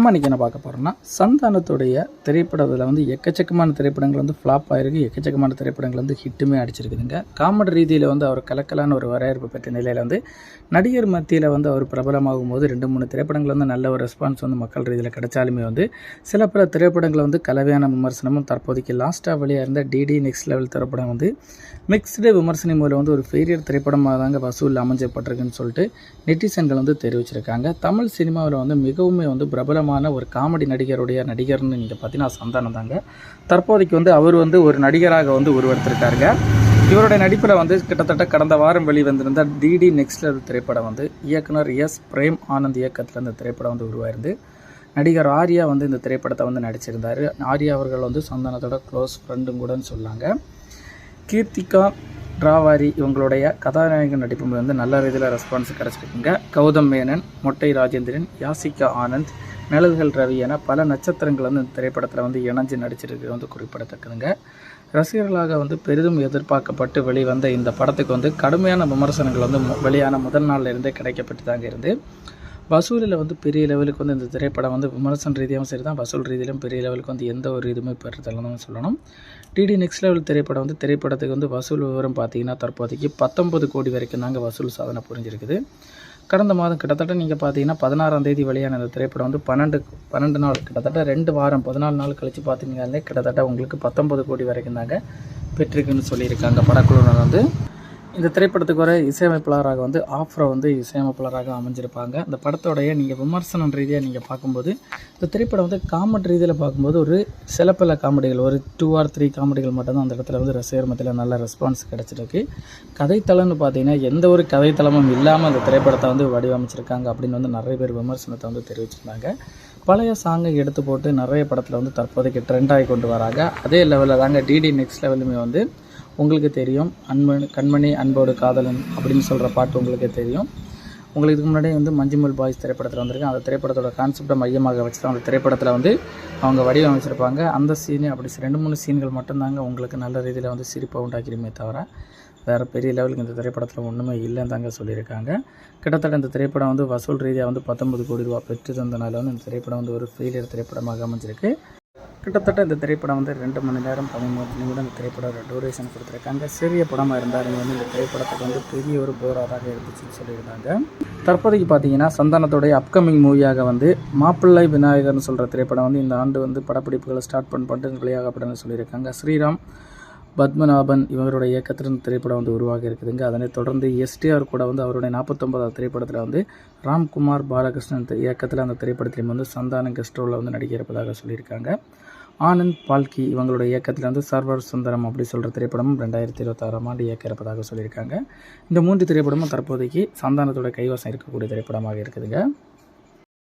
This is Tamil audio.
நம்ம இன்றைக்கி என்ன பார்க்க போகிறோம்னா சந்தானத்துடைய திரைப்படத்தில் வந்து எக்கச்சக்கமான திரைப்படங்கள் வந்து ஃப்ளாப் ஆகிருக்கு எக்கச்சக்கமான திரைப்படங்கள் வந்து ஹிட்டுமே அடிச்சிருக்குதுங்க. காமெடி ரீதியில் வந்து அவர் கலக்கலான ஒரு வரவேற்பு பெற்ற நிலையில் வந்து நடிகர் மத்தியில் வந்து அவர் பிரபலமாகும் போது ரெண்டு மூணு திரைப்படங்கள் வந்து நல்ல ஒரு ரெஸ்பான்ஸ் வந்து மக்கள் ரீதியில் கிடைச்சாலுமே வந்து சில பல திரைப்படங்கள் வந்து கலவையான விமர்சனமும் தற்போதைக்கு லாஸ்ட்டாக வழியாக இருந்த டிடி நெக்ஸ்ட் லெவல் திரைப்படம் வந்து மிக்ஸ்டு விமர்சனம் மூலம் வந்து ஒரு ஃபெயிலியர் திரைப்படமாக தாங்க வசூல் அமைஞ்சப்பட்டிருக்குன்னு சொல்லிட்டு நெட்டிசன்கள் வந்து தெரிவிச்சிருக்காங்க. தமிழ் சினிமாவில் வந்து மிகவும் வந்து பிரபலமாக பிரபலமான ஒரு காமெடி நடிகருடைய நடிகர்னு நீங்கள் பார்த்தீங்கன்னா சந்தானம் தாங்க. தற்போதைக்கு வந்து அவர் வந்து ஒரு நடிகராக வந்து உருவெடுத்திருக்காருங்க. இவருடைய நடிப்பில் வந்து கிட்டத்தட்ட கடந்த வாரம் வெளிவந்திருந்த டிடி நெக்ஸ்ட் திரைப்படம் வந்து இயக்குனர் எஸ். பிரேம் ஆனந்த் இயக்கத்தில் இந்த திரைப்படம் வந்து உருவாயிருந்து நடிகர் ஆர்யா வந்து இந்த திரைப்படத்தை வந்து நடிச்சிருந்தார். ஆர்யா அவர்கள் வந்து சந்தானத்தோட க்ளோஸ் ஃப்ரெண்டும் கூடன்னு சொல்லாங்க கீர்த்திகா ராவாரி இவங்களுடைய கதாநாயகன் நடிப்பு வந்து நல்ல ரீதியில் ரெஸ்பான்ஸ் கிடச்சிருக்குங்க. கௌதம் மேனன் மொட்டை ராஜேந்திரன் யாசிகா ஆனந்த் நிழல்கள் ரவி என பல நட்சத்திரங்கள் வந்து இந்த திரைப்படத்தில் வந்து இணைஞ்சு நடிச்சிருக்கு வந்து குறிப்பிடத்தக்கதுங்க. ரசிகர்களாக வந்து பெரிதும் எதிர்பார்க்கப்பட்டு வெளிவந்த இந்த படத்துக்கு வந்து கடுமையான விமர்சனங்கள் வந்து மு- வெளியான முதல் நாளில் இருந்தே கிடைக்கப்பட்டு தாங்க இருந்து. வசூலில் வந்து பெரிய லெவலுக்கு வந்து இந்த திரைப்படம் வந்து விமர்சன ரீதியாகவும் சரி தான் வசூல் ரீதியிலும் பெரிய லெவலுக்கு வந்து எந்த ஒரு இதுவுமே பெறுதலும் சொல்லணும். டிடி நெக்ஸ்ட் லெவல் திரைப்படம் வந்து திரைப்படத்துக்கு வந்து வசூல் விவரம் பார்த்தீங்கன்னா தற்போதைக்கு பத்தொன்பது கோடி வரைக்கும் தாங்க வசூல் சாதனை புரிஞ்சிருக்குது. கடந்த மாதம் கிட்டத்தட்ட நீங்கள் பார்த்தீங்கன்னா பதினாறாம் தேதி வெளியான இந்த திரைப்படம் வந்து பன்னெண்டு பன்னெண்டு நாள் கிட்டத்தட்ட ரெண்டு வாரம் பதினாலு நாள் கழித்து பார்த்தீங்கன்னாலே கிட்டத்தட்ட உங்களுக்கு பத்தொம்பது கோடி வரைக்கும் தாங்க பெற்றிருக்குன்னு சொல்லியிருக்காங்க. படக்குழுவினர் வந்து இந்த திரைப்படத்துக்கு வர இசையமைப்பாளராக வந்து ஆஃப்ரோ வந்து இசையமைப்பாளராக அமைஞ்சிருப்பாங்க. இந்த படத்தோடைய நீங்கள் விமர்சனம் ரீதியாக நீங்கள் பார்க்கும்போது இந்த திரைப்படம் வந்து காமெடி ரீதியில் பார்க்கும்போது ஒரு சில பல காமெடிகள் ஒரு டூ ஆர் த்ரீ காமெடிகள் மட்டும்தான் அந்த இடத்துல வந்து ரசிகர் மத்தியில் நல்ல ரெஸ்பான்ஸ் கிடச்சிருக்கு. கதைத்தளம்னு பார்த்தீங்கன்னா எந்த ஒரு கதைத்தளமும் இல்லாமல் அந்த திரைப்படத்தை வந்து வடிவமைச்சிருக்காங்க அப்படின்னு வந்து நிறைய பேர் விமர்சனத்தை வந்து தெரிவிச்சிருந்தாங்க. பழைய சாங்கை எடுத்து போட்டு நிறைய படத்தில் வந்து தற்போதைக்கு ட்ரெண்ட் ஆகி கொண்டு வராங்க. அதே லெவலில் தாங்க டிடி நெக்ஸ்ட் லெவலுமே வந்து உங்களுக்கு தெரியும். அன்பன் கண்மணி அன்போடு காதலன் அப்படின்னு சொல்கிற பாட்டு உங்களுக்கு தெரியும். உங்களுக்கு இதுக்கு முன்னாடி வந்து மஞ்சுமல் பாய்ஸ் திரைப்படத்தில் வந்திருக்கு. அந்த திரைப்படத்தோட கான்செப்டை மையமாக வச்சு தான் அந்த திரைப்படத்தில் வந்து அவங்க வடிவமைச்சிருப்பாங்க. அந்த சீனு அப்படி ரெண்டு மூணு சீன்கள் மட்டும்தாங்க உங்களுக்கு நல்ல ரீதியில் வந்து சிரிப்பை உண்டாக்கிடுமே தவிர வேறு பெரிய லெவலுக்கு இந்த திரைப்படத்தில் ஒன்றுமே இல்லைன்னு தாங்க சொல்லியிருக்காங்க. கிட்டத்தட்ட இந்த திரைப்படம் வந்து வசூல் ரீதியாக வந்து பத்தொன்பது கோடி ரூபா பெற்று தந்தனால வந்து இந்த திரைப்படம் வந்து ஒரு ஃபெயிலியர் திரைப்படமாக அமைஞ்சிருக்கு. கிட்டத்தட்ட இந்த திரைப்படம் வந்து ரெண்டு மணி நேரம் பதிமூணு நிமிடம் இந்த திரைப்படம் டூரேஷன் கொடுத்துருக்காங்க. சிறிய படமாக இருந்தாலும் வந்து இந்த திரைப்படத்துக்கு வந்து பெரிய ஒரு போராதாக இருந்துச்சுன்னு சொல்லியிருந்தாங்க. தற்போதைக்கு பார்த்தீங்கன்னா சந்தானத்துடைய அப்கமிங் மூவியாக வந்து மாப்பிள்ளை விநாயகர்னு சொல்கிற திரைப்படம் வந்து இந்த ஆண்டு வந்து படப்பிடிப்புகளை ஸ்டார்ட் பண்ண பண்ணிட்டு வெளியாகப்படுன்னு சொல்லியிருக்காங்க. ஸ்ரீராம் பத்மநாபன் இவருடைய இயக்கத்தில் திரைப்படம் வந்து உருவாகி இருக்குதுங்க. அதனைத் தொடர்ந்து எஸ்டிஆர் கூட வந்து அவருடைய நாற்பத்தொன்பதாவது திரைப்படத்தில் வந்து ராம்குமார் பாலகிருஷ்ணன் இயக்கத்தில் அந்த திரைப்படத்திலும் வந்து சந்தானம் கெஸ்ட் ரோலில் வந்து நடிக்க இருப்பதாக சொல்லியிருக்காங்க. ஆனந்த் பால்கி இவங்களுடைய இயக்கத்தில் வந்து சர்வர் சுந்தரம் அப்படி சொல்கிற திரைப்படமும் ரெண்டாயிரத்தி இருபத்தாறாம் ஆண்டு இயக்க இருப்பதாக சொல்லியிருக்காங்க. இந்த மூன்று திரைப்படமும் தற்போதைக்கு சந்தானத்தோட கைவசம் இருக்கக்கூடிய திரைப்படமாக இருக்குதுங்க.